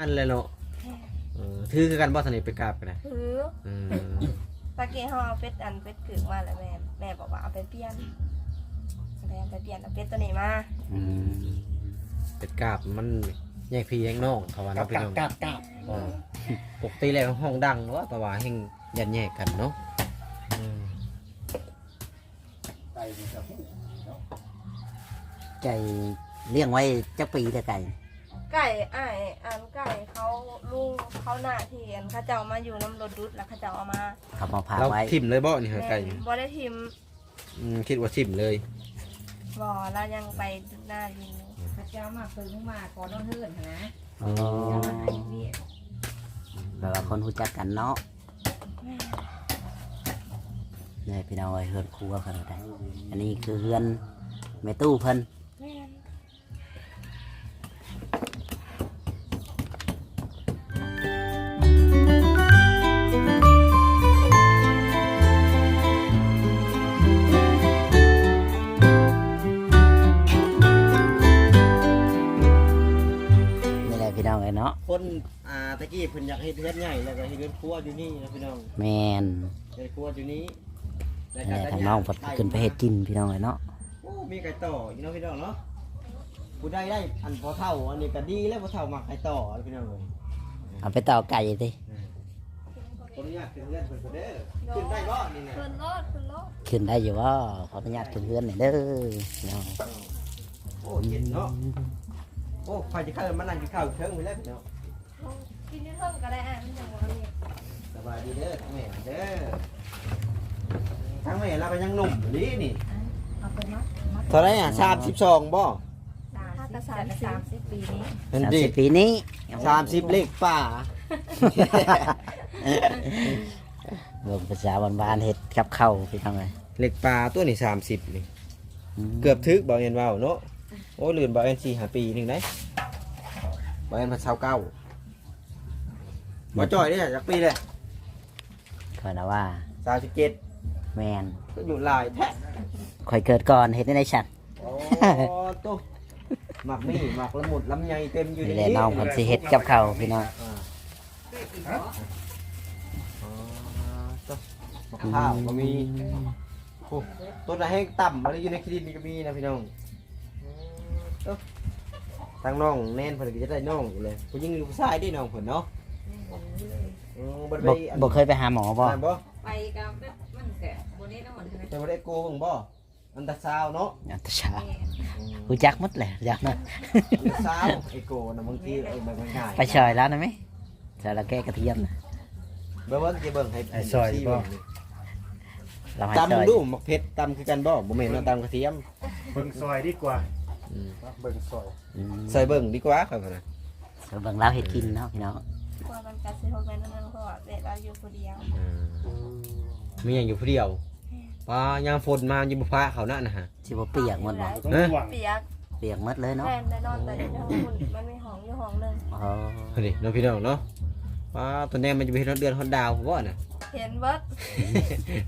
อันเลยเนาะเออถือคือกันบ่สนิทไปกราบกันนะถืออืมตะกี้เฮาเอาเป็ดอันเป็ดกึ่งมาแล้วแม่ แม่บอกว่าเอาไปเปลี่ยนแม่เอาไปเปลี่ยนเอาเป็ดตัวนี้มาอืมเป็ดกราบมันแยกพี่แยกน้องเขาว่ากับเนาะพี่กับน้องกับกับอ๋อปกติแล้วห้องดังเนาะแต่ว่าแห่งยันแยกกันเนาะอืมไก่นี่กับหูเนาะไก่เลี้ยงไว้จักปีแต่ไก่ ไก่อ้ายอันไก่เขาลุงเขาหน้าที่อันเขาเจ้ามาอยู่น้ำรถดุดแล้วเขาเจ้าเอามาเขามาพาเราไว้ทิมเลยบ่นี่ฮะแม่ไก่บ่ได้ทิมอืมคิดว่าทิมเลย บ่เรายังไปดุดหน้าดินอยู่พระเจ้ามาฝึกมาก่อนนอนเฮือนหั่นนะอ๋อเจ้ามาให้เวียกแบบว่าคนรู้จักกันเนาะนี่พี่น้องเอ้ยเฮือนครัวเขาได้อันนี้คือเฮือนแม่ตู้เพิ่นแม่น ยเนาะคนอ่าตะกี้เพิ่นอยากให้เทือนใหญ่แล้วก็ให้เรือนครัวอยู่นี่นะพี่น้องแมนเรือนครัวอยู่นี้นี่แหละทางน้องเพิ่นขึ้นไปเฮ็ดกินพี่น้องเอ้ยเนาะโอ้มีไก่ต่ออยู่เนาะพี่น้องเนาะผู้ได้ได้อันพอเท่าอันนี้ก็ดีแล้วพอเท่ามักไก่ต่อพี่น้องเอ้ยเอาไปต่อไก่สิขออนุญาตขึ้นเรือนเพิ่นก็เด้อขึ้นได้บ่นี่นะขึ้นรถขึ้นรถขึ้นได้อยู่ว่าขออนุญาตขึ้นเฮือนหน่อยเด้อพี่น้องโอ้เย็นเนาะโอ้ใครจะเข้ามานั่งกินข้าวเชิงไปแล้วพี่น้องกินที่เพิ่มก็ได้อะมันจะบ่มีสบายดีเด้อทั้งแม่เด้อทั้งแม่เราก็ยังหนุ่มอยู่ดีนี่เอาไปมัดมัดเท่าไหร่อะ32บ่สามสิบสามสิบปีนี้นั่นสามดิสิบปีนี้30เลขป่า รวมภาษาบ้านๆเฮ็ดกับข้าวพี่น้องเอ้ยเลขป่าตัวนี้30นี่ เกือบถึกบ่เอ็นว่าวเนาะ โอ้ลืนบ่เอ็น4 5ปีหนึงได้บ่เอ็นพัน29บ่จ่อยเด้อจักปีเลยคอยนะว่า37แมนก็อยู่หลายแท้คอยเกิดก่อนเฮ็ดได้ในฉันโอ้ตุ๊หมักมี่หมักละมุดลำไยเต็มอยู่นี่แหละน้องเพิ่นสิเฮ็ดกับข้าวพี่น้องอ่าอ๋อตุ๊หมักข้าวก็มีโอ้ต้นอะไรให้ต่ำอะไรอยู่ในคลิปนี้ก็มีนะพี่น้องตุ๊ ทางน้องแน่นเพิ่นก็จะได้น้องอยู่เลยผู้หญิงหรือผู้ชายได้น้องเพิ่นเนาะอืมบ่ได้บ่ไปอันบ่เคยไปหาหมอบ่นั่นบ่ไปกับแบบมันแกะบนนี้น้ำมันใช่ไหมแต่บ่ได้โกงบ่อันตราซาวน์เนาะอัตชารู้จักหมดแหละจักนะอันตราซาวน์ไอโกนะบางทีไอ้มันง่ายไปซอยแล้วนะไหมซอยละแก้กระเทียมนะเบิ่งว่าจะเบิ่งให้ไอ้ซอยบ่ เราให้ซอยตำดูหมักเผ็ดตำคือกันบ่บ่แม่นว่าตำกระเทียม เบิ่งซอยดีกว่า อืมเบิ่งซอยอืมใส่เบิ่งดีกว่าครับนะซอยเบิ่งเราเฮ็ดกินเนาะพี่น้องกลัวมันกัดสิโฮแม่นนั่นเพราะว่าเด็กเราอยู่คนเดียวมีอย่างอยู่ผู้เดียวปลายามฝนมาอยู่บ่พาเขานั่นนะฮะ สิบ่เปียกหมดบ่ต้องเอ๊ะห่วงเปียกเปียกหมดเลยเนาะแม่นได้นอนแต่ในห้องคุณมันมีห้องอยู่ห้องหนึงอ๋อเฮ้ยน้องพี่น้องเนาะปลาตัวแนี้มันจะไปเฮ็ดเดือนฮอดดาวบ่น่ะเห็นเบิด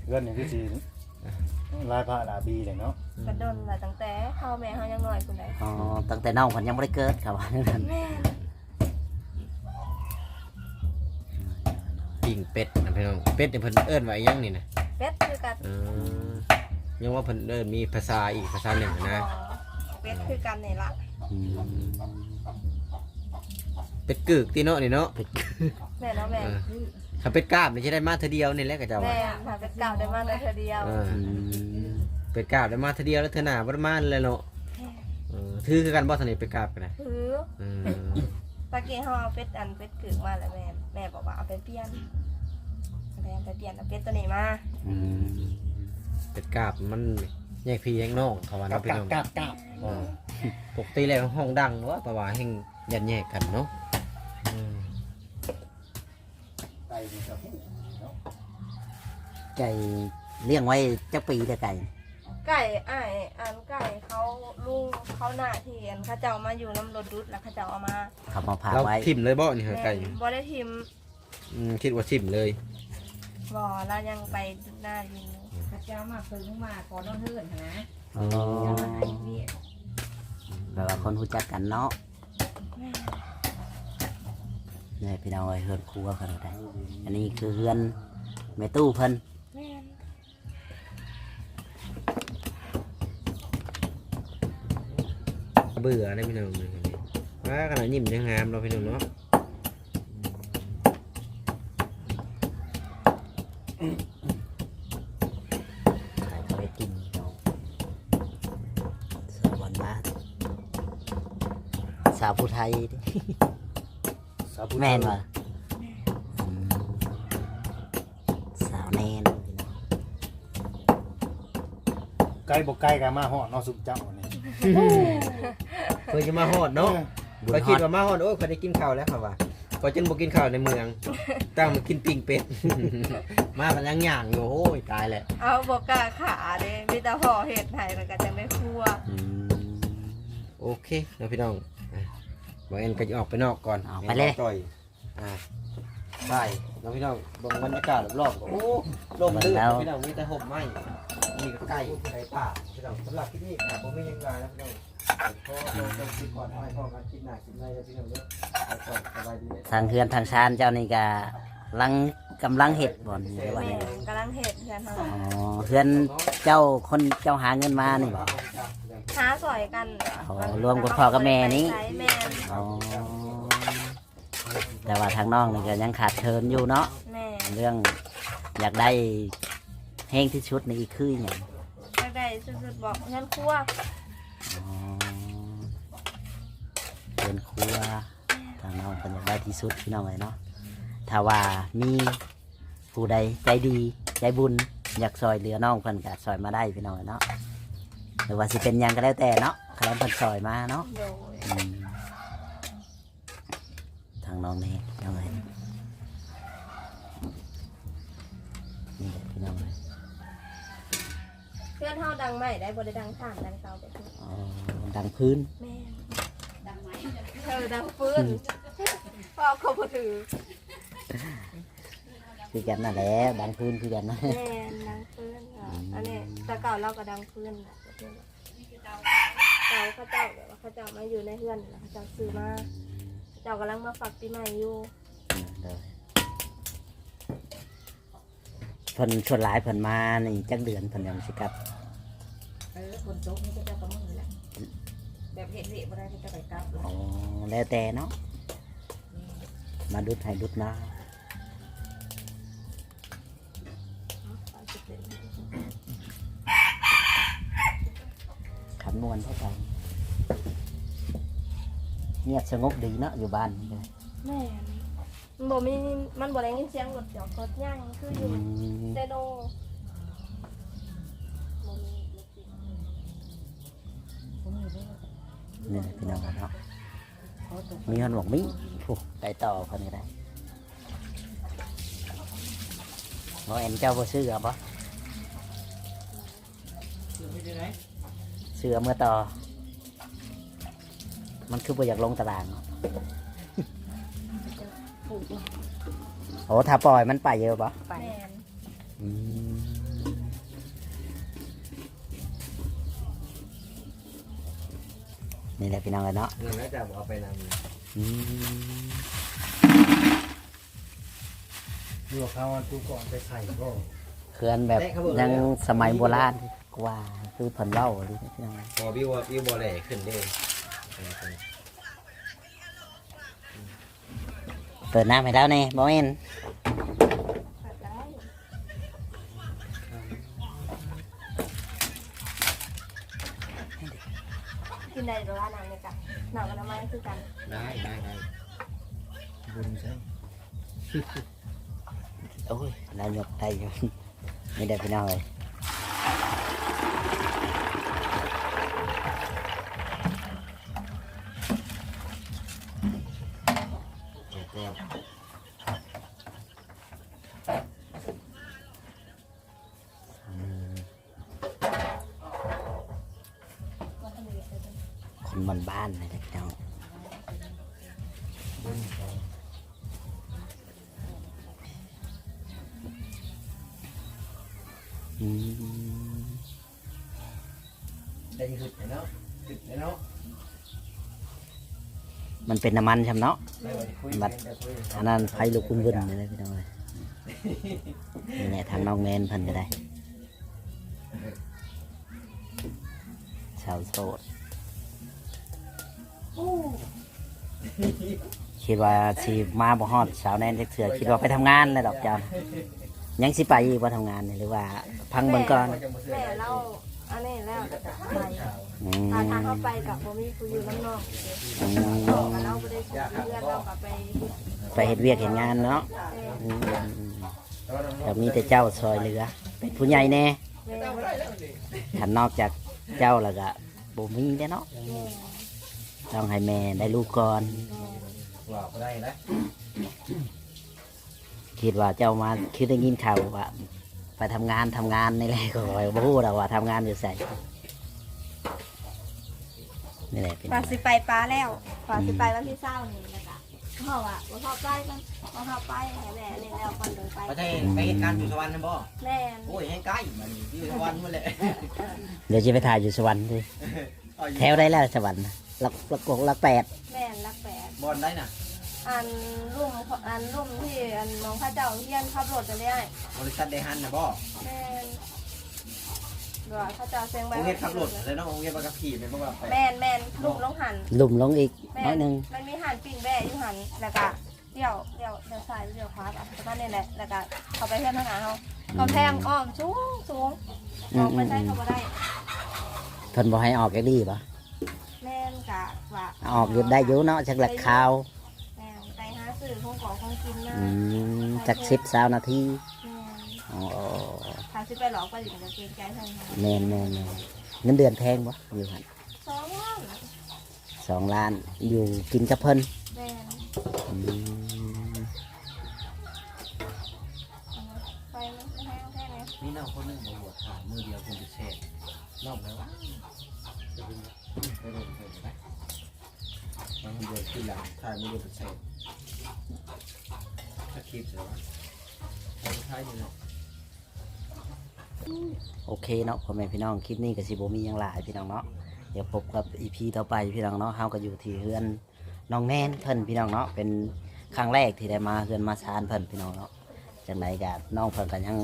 เงินนี่คือสิ ลายพระลาบีเลยเนาะกระดนละตั้งแต่เข้าแม่เฮายังน้อยคนใดอ๋อตั้งแต่น้องเพิ่นยังบ่ได้เกิดครับว่านั่นแม่นปิ้งเป็ดนะพี่น้องเป็ดนี่เพิ่นเอิ้นว่าอีหยังนี่นะเป็ดคือกันเออยังว่าเพิ่นเอิ้นมีภาษาอีกภาษาหนึ่งนะเป็ดคือกันนี่ล่ะอืมเป็ดกึกที่เนาะนี่เนาะแม่เนาะแม่เออ ถ้าเป็ดกราบนี่จะได้มาเทอเดียวนี่แหละก็จะว่าแม่ถ้าเป็ดเก่าได้มาได้เธอเดียวเอออืมเป็ดกราบได้มาเทอเดียวแล้วเธอหน้าบ่ได้มาเลยเนาะเออถือคือกันบ่สนิทเป็ดกราบกันนะถืออืมตะกี้เฮาเอาเป็ดอันเป็ดกึ่งมาแล้วแม่แม่บอกว่าเอาไปเปลี่ยนแม่เอาไปเปลี่ยนเอาเป็ดตัวนี้มาอืมเป็ดกราบมันแยกพี่แยกน้องเขาว่ากัเนาะบพี่กับน้อง กับกับเออปกติแล้วห้องดังเนาะแต่ว่าแห่งยันแยกกันเนาะอืมไก่ นี่กับหูเนาะไก่เลี้ยงไว้จักปีแต่ไก่ ไก่อ้ายอันไก่เขาลุงเขาหน้าที่อันเขาเจ้ามาอยู่น้ำรถดุดแล้วเขาเจ้าเอามาเขามาพาเราไว้ทิมเลยบ่นี่ฮะแม่ไก่บ่ได้ทิมอืมคิดว่าทิมเลยบ่เรายังไปดุดหน้าดินอยู่พระเจ้ามาฝึกมาก่อนนอนเฮือนหั่นนะอ๋อเจ้ามาให้เวียก แบบว่าคนรู้จักกันเนาะ นี่พี่น้องเอ้ยเฮือนครัวขนาดใดอันนี้คือเฮือนแม่ตู้เพิ่นแม่นเบื่อได้พี่น้องเลยคนนี้ว่าขนาดยิ้มยังงามเราะพี่น้องเนาะขายเขาไปกินพี่น้องสาวบ้านบ้านสาวผู้ไทยเด้สาวผู้แม่นวะอืมสาวแน่นพี่น้องไกลบ่ไกลกันมาฮอดเนาะสุกเจ้านี่เพื่อจะมาฮอดเนาะบุญก็ฮคิอดดว่ามาฮอดโอ้ยเขาได้กินข้าวแล้วครับว่าก็จนบ่กินข้าวในเมืองตั้งมากินปิ้งเป็ด มากันยังย่างอยู่โอ้ยตายแหละเอาบอกกล้าขาเด้มีแต่ห่อเห็ดไห้แล้วก็จะไม่ครัว อืมโอเคเนาะพี่น้องอะ บอกเอ็นก็จะออกไปนอกก่อนออกไปเลย ห็นต่อยอ่าใช่เนาะพี่น้องเบางบรรยากาศรอบๆก็โอ้ลมลื่นแล้วพี่น้องมีแต่ห่มไม้มีก็ไก่ไก่ป่าพี่น้องสำหรับที่นี่ครับผมไม่ยังไงนะพี่น้องขอเราต้องคิดก่อนให้พ่อกันคิดหนักคิดในนะพี่น้องเด้อไปก่อนสบายดีทางเฮือนทางชานเจ้านี่ก็ลังกำลังเห็ดบ่อนหรือว่าแม่ไงนกำลังเห็ดกันเนาะอ๋อเฮือนเจ้าคนเจ้าหาเงินมานี่บ่ หาสอยกันอ๋อรวมกับพ่อกับแม่นี่ใช้แม่นอ๋อแต่ว่าทางน้องนี่ก็ยังขาดเทินอยู่เนาะแม่นเรื่องอยากได้แห้งที่ชุดนี่อีกคืออย่างอยากได้สุดๆบอกเงินครัวอ๋อเป็นครัวทางน้องเป็นอยากได้ที่สุดพี่น้องเลยเนาะถ้าว่ามีผู้ใดใจดีใจบุญอยากซอยเหลือน้องเพิ่นก็ซอยมาได้พี่น้องเอ้ยเนาะ หรือว่าสิเป็นหยังก็แล้วแต่เนาะใครเพิ่นซอยมาเนาะโดยอืมทางน้องนี่น้องเอ้ยนี่แหละพี่น้องเลยเพื่อนเฮาดังใหม่ได้บ่ได้ดังข้างดังเก่าไปทุกอ๋อดังพื้น แม่นเออดังปืนพ่อเขาบ่ถือคือกันนั่นแหละดังพื้นคือกันนะ แม่นดังปืนค่ะอันนี้แตะเก่าเราก็ดังปืนน่ะ เก่าเขาเจ้าแบบว่าเขาเจ้ามาอยู่ในเฮือนน่ะเขาเจ้าซื้อมาเจ้ากำลังมาฝักปีใหม่อยู่เลยเพิ่นชวนหลายเพิ่นมานี่จักเดือนเพิ่นยังสิกลับ เออคนโต๊ะนี่ก็จะประมือแหละแบบเห็ดเหบ่ได้ก็จะไปกลับแล้วอ๋อ แล้วแต่เนาะ มาดุดให้ดุดนะ ขันมวนเท่าไหร่เงียบสงบดีเนาะอยู่บ้านนี่เลยแม่นมันบ่มีมันบ่ได้ยินเสียงรถเดี๋ยวรถย่างคืออยู่อืมเซโนบ่มีรถติดนี่แหละพี่น้องเนาะมีคนบอกมีโอ้ไปต่อคนนี้ได้บอเอ็นเจ้าบ่ซื้อเหรอปะเสือเมื่อต่อ มันคือบ่อยากลงตารางเนาะโอ้ถ้าปล่อยมันไปเยอะปะไปแม่นอืมนี่แหละพี่น้องเลยเนาะนั่นแล้วจะบอกเอาไปนำอืมอยู่กับเขาทุกก่อนไปใส่ก็ เขื่อนแบบยังสมัยโบราณกว่าคือเพิ่นเล่าหรือพี่น้องพอวิวว่าวิวบอแหล่ขึ้นเด้เปิดน้ำให้แล้วนี่บอเอ็นขัดได้กินได้หรือว่าน้ำเนี่ยกะน้ำกับน้ำมันคือกัน ได้ได้ได้บุญใช่โอ้ยนายกได้อยู่ไม่ได้พี่น้องเลยคนบ้านบ้านๆเลยนะพี่น้อง มันเป็นน้ำมันใช่เนาะไปวันนี้คุยบัดเดี๋ยวคุยอันนั้นไฟลุกวุ่นๆนี่เลยพี่น้องเลยนี่แหละทางน้องแมนเพิ่นก็ได้ชาวโสดคิดว่าสิมาบ่ฮอดสาวแนนจักเถื่อคิดว่าไปทำงานเลยดอกจานยังสิไปอีกว่าทำงานนี่หรือว่า พังเบิ่งก่อน แม่เราอันนี้แล้วก็จะไปอืถ้าทางม เข้าไปกับบ่มีผู้อยู่น้ำนอกอืนอกมกับเราบ่ได้คุยเพื่อนเรากับไปไปเฮ็ดเวียกเห็นงานเนาะแม่อืมแต่มีแต่เจ้าซอยเหลือ เป็นผู้ใหญ่แน่แม่ขันนอกจากเจ้าแล้วก็บ่มีแน่เนาะแม่ต้องให้แม่ได้ลูกก่อนว่าก็ได้นะคิดว่าเจ้ามาคิดได้ยินข่าวว่า ไปทำงานทำงานนี่แหละก็คอยบ่ฮู้ดอกว่าทำงานอยู่ไส นี่แหละเป็นฝากสิไปป้าแล้วฝากสิไปวันที่เศร้านี่นะคะเพราะว่าบ่เข้าไปกันบ่เข้าไปให้แม่นี่แล้วก่อนเดินไปไปเทไปเหตุการณ์อยู่สวรรค์นะบ่แม่นโอ้ยให้ใกล้มันอยู่สวรรค์มาเลยเดี๋ยวจะไปถ่ายอยู่สวรรค์ดิแถวได้แล้วสวรรค์น่ะหลักหลักกกหลักแปดแม่นรักแปดบอลได้น่ะอันรุ่มอันรุ่มที่อันน้องข้าเจ้าเฮียนขับรถจะได้บริษัทเดฮันนะบ่แม่น ว่าข้าเจ้าเสียงโรไปงเรียนขับรถแล้วน้องโรงเรียนประกับขี่เป็นบ่ว่าไปแม่นแม่นลูกลงหันลุ่มลงอีกแม่น้อยหนึงมันมีหันปิ้งแบ่อยู่หันแล้วก็เดี่ยวเดี่ยวเดี่ยวซ้ายเดี่ยวขวาแบบประมาณนี้แหละแล้วก็เขาไปเที่ยวทางหาเขาเขาแทงอ้อมสูงสูงอือมอกอืไปมใช้อืมเขาบ่ได้เพิ่นบ่ให้ออกแกดีป่ะแม่นกะว่าออกอยู่ได้อยู่เนาะจักหลักข่าวแม่นไปหาซื้อของของของกินมาอืมจักสิบสาวนาทีแม่นอ๋อถ้า สิไปหลอกไปอยู่กับเกรงใจเท่านั้นแมนแมนแมนเงินเดือนแพงปะอยู่หันสองล้านสองล้านอยู่กินกับเพิ่นแม่นอืมไปมันแห้งแค่นี้นี่น้องคนหนึงมาบวชขามือเดียวคงจะเสร็จนอกแล้ววะไปเดินไปเดินไปน้องเดินที่หลังถ่ายมือเดียวเป็นเสร็จถ้าคลิปเสร็จแล้วทำท้ายนี่เนาะ โอเคเนาะพ่อแม่พี่น้องคลิปนี้ก็สิบมียังหลายพี่น้องเนาะเดี๋ยวพบกับอีพีต่อไปพี่น้องเนาะเฮาก็อยู่ที่เฮือนน้องแนนเพิ่นพี่น้องเนาะเป็นครั้งแรกที่ได้มาเฮือนมาซานเพิ่นพี่น้องเนาะจังไดก็น้องเพิ่นก็ยัง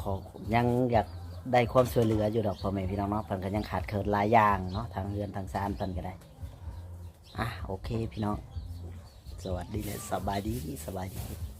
ขอยังอยากได้ความช่วยเหลืออยู่ดอกพ่อแม่พี่น้องเนาะเพิ่นก็ยังขาดเคินหลายอย่างเนาะทางเฮือนทางซานเพิ่นก็ได้อะโอเคพี่น้องสวัสดีและสบายดีสบายดี